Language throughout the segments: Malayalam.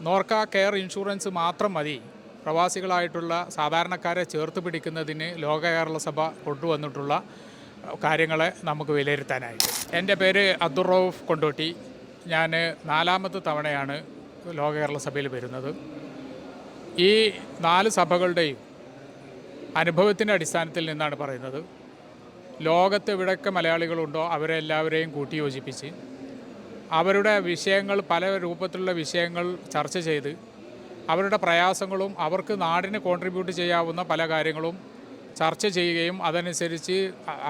നോർക്ക കെയർ ഇൻഷുറൻസ് മാത്രം മതി. പ്രവാസികളായിട്ടുള്ള സാധാരണക്കാരെ ചേർത്ത് പിടിക്കുന്നതിന് ലോക കേരള സഭ കൊണ്ടുവന്നിട്ടുള്ള കാര്യങ്ങളെ നമുക്ക് വിലയിരുത്താനായിട്ട്. എന്റെ പേര് അബ്ദുൾ റൌഫ് കൊണ്ടോട്ടി. ഞാൻ നാലാമത്തെ തവണയാണ് ലോക കേരള സഭയിൽ വരുന്നത്. ഈ നാല് സഭകളുടെയും അനുഭവത്തിന്റെ അടിസ്ഥാനത്തിൽ നിന്നാണ് പറയുന്നത്. ലോകത്ത് എവിടെയൊക്കെ മലയാളികളുണ്ടോ അവരെല്ലാവരെയും കൂട്ടിയോജിപ്പിച്ച് അവരുടെ വിഷയങ്ങൾ പല രൂപത്തിലുള്ള വിഷയങ്ങൾ ചർച്ച ചെയ്ത് അവരുടെ പ്രയാസങ്ങളും അവർക്ക് നാടിന് കോൺട്രിബ്യൂട്ട് ചെയ്യാവുന്ന പല കാര്യങ്ങളും ചർച്ച ചെയ്യുകയും അതനുസരിച്ച്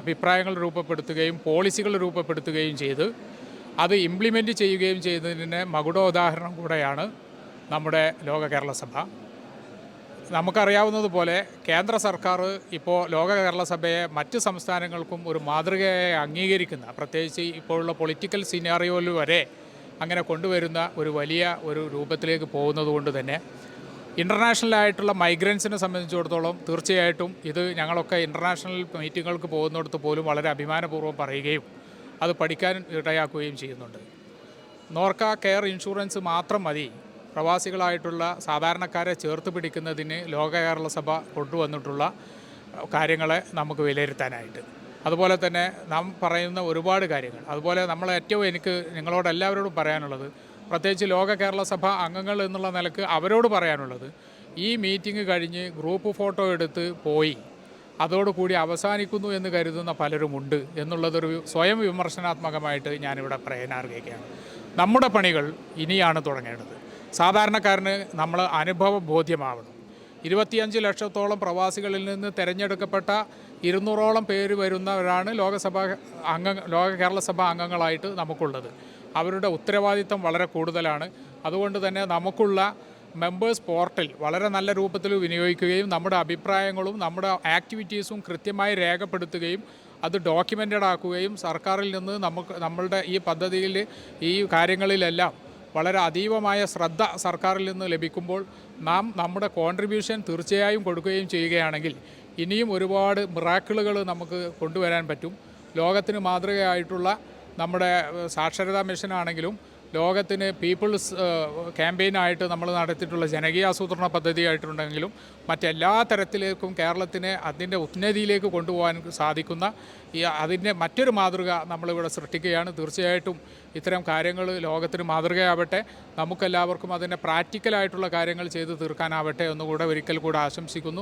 അഭിപ്രായങ്ങൾ രൂപപ്പെടുത്തുകയും പോളിസികൾ രൂപപ്പെടുത്തുകയും ചെയ്ത് അത് ഇംപ്ലിമെന്റ് ചെയ്യുകയും ചെയ്യുന്നതിന് മകുടോദാഹരണം കൂടെയാണ് നമ്മുടെ ലോക കേരള സഭ. നമുക്കറിയാവുന്നതുപോലെ കേന്ദ്ര സർക്കാർ ഇപ്പോൾ ലോക കേരള സഭയെ മറ്റ് സംസ്ഥാനങ്ങൾക്കും ഒരു മാതൃകയായി അംഗീകരിക്കുന്ന പ്രത്യേകിച്ച് ഇപ്പോഴുള്ള പൊളിറ്റിക്കൽ സിനാറിയോയിൽ വരെ അങ്ങനെ കൊണ്ടുവരുന്ന ഒരു വലിയ ഒരു രൂപത്തിലേക്ക് പോകുന്നത് കൊണ്ട് തന്നെ ഇന്റർനാഷണൽ ആയിട്ടുള്ള മൈഗ്രൻസിനെ സംബന്ധിച്ചിടത്തോളം തീർച്ചയായിട്ടും ഇത് ഞങ്ങളൊക്കെ ഇന്റർനാഷണൽ മീറ്റിങ്ങുകൾക്ക് പോകുന്നിടത്ത് പോലും വളരെ അഭിമാനപൂർവം പറയുകയും അത് പഠിക്കാൻ ഇടയാക്കുകയും ചെയ്യുന്നുണ്ട്. നോർക്ക കെയർ ഇൻഷുറൻസ് മാത്രം മതി പ്രവാസികളായിട്ടുള്ള സാധാരണക്കാരെ ചേർത്ത് പിടിക്കുന്നതിന് ലോക കേരള സഭ കൊണ്ടുവന്നിട്ടുള്ള കാര്യങ്ങളെ നമുക്ക് വിലയിരുത്താനായിട്ട്. അതുപോലെ തന്നെ നാം പറയുന്ന ഒരുപാട് കാര്യങ്ങൾ. അതുപോലെ നമ്മൾ ഏറ്റവും എനിക്ക് നിങ്ങളോട് എല്ലാവരോടും പറയാനുള്ളത് പ്രത്യേകിച്ച് ലോക കേരള സഭ അംഗങ്ങൾ എന്നുള്ള നിലയ്ക്ക് അവരോട് പറയാനുള്ളത് ഈ മീറ്റിംഗ് കഴിഞ്ഞ് ഗ്രൂപ്പ് ഫോട്ടോ എടുത്ത് പോയി അതോടുകൂടി അവസാനിക്കുന്നു എന്ന് കരുതുന്ന പലരുമുണ്ട് എന്നുള്ളതൊരു സ്വയം വിമർശനാത്മകമായിട്ട് ഞാനിവിടെ പറയാൻ ആഗ്രഹിക്കുകയാണ് നമ്മുടെ പണികൾ ഇനിയാണ് തുടങ്ങേണ്ടത്. സാധാരണക്കാരന് നമ്മൾ അനുഭവ ബോധ്യമാവണം ഇരുപത്തിയഞ്ച് ലക്ഷത്തോളം പ്രവാസികളിൽ നിന്ന് തിരഞ്ഞെടുക്കപ്പെട്ട ഇരുന്നൂറോളം പേര് വരുന്നവരാണ് ലോകസഭ അംഗ ലോക കേരള സഭ അംഗങ്ങളായിട്ട് നമുക്കുള്ളത്. അവരുടെ ഉത്തരവാദിത്തം വളരെ കൂടുതലാണ്. അതുകൊണ്ട് തന്നെ നമുക്കുള്ള മെമ്പേഴ്സ് പോർട്ടൽ വളരെ നല്ല രൂപത്തിൽ വിനിയോഗിക്കുകയും നമ്മുടെ അഭിപ്രായങ്ങളും നമ്മുടെ ആക്ടിവിറ്റീസും കൃത്യമായി രേഖപ്പെടുത്തുകയും അത് ഡോക്യുമെന്റഡ് ആക്കുകയും സർക്കാരിൽ നിന്ന് നമുക്ക് നമ്മളുടെ ഈ പദ്ധതിയിൽ ഈ കാര്യങ്ങളിലെല്ലാം വളരെ അതീവമായ ശ്രദ്ധ സർക്കാരിൽ നിന്ന് ലഭിക്കുമ്പോൾ നാം നമ്മുടെ കോൺട്രിബ്യൂഷൻ തീർച്ചയായും കൊടുക്കുകയും ചെയ്യുകയാണെങ്കിൽ ഇനിയും ഒരുപാട് മിറാക്കിളുകൾ നമുക്ക് കൊണ്ടുവരാൻ പറ്റും. ലോകത്തിന് മാതൃകയായിട്ടുള്ള നമ്മുടെ സാക്ഷരതാ മിഷനാണെങ്കിലും ലോകത്തിന് പീപ്പിൾസ് ക്യാമ്പയിനായിട്ട് നമ്മൾ നടത്തിയിട്ടുള്ള ജനകീയ ആസൂത്രണ പദ്ധതിയായിട്ടുണ്ടെങ്കിലും മറ്റെല്ലാ തരത്തിലേക്കും കേരളത്തിനെ അതിന്റെ ഉന്നതിയിലേക്ക് കൊണ്ടുപോകാൻ സാധിക്കുന്ന ഈ അതിന്റെ മറ്റൊരു മാതൃക നമ്മളിവിടെ സൃഷ്ടിക്കുകയാണ്. തീർച്ചയായിട്ടും ഇത്തരം കാര്യങ്ങൾ ലോകത്തിന് മാതൃകയാവട്ടെ. നമുക്കെല്ലാവർക്കും അതിന്റെ പ്രാക്ടിക്കലായിട്ടുള്ള കാര്യങ്ങൾ ചെയ്തു തീർക്കാനാവട്ടെ എന്നുകൂടെ ഒരിക്കൽ കൂടെ ആശംസിക്കുന്നു.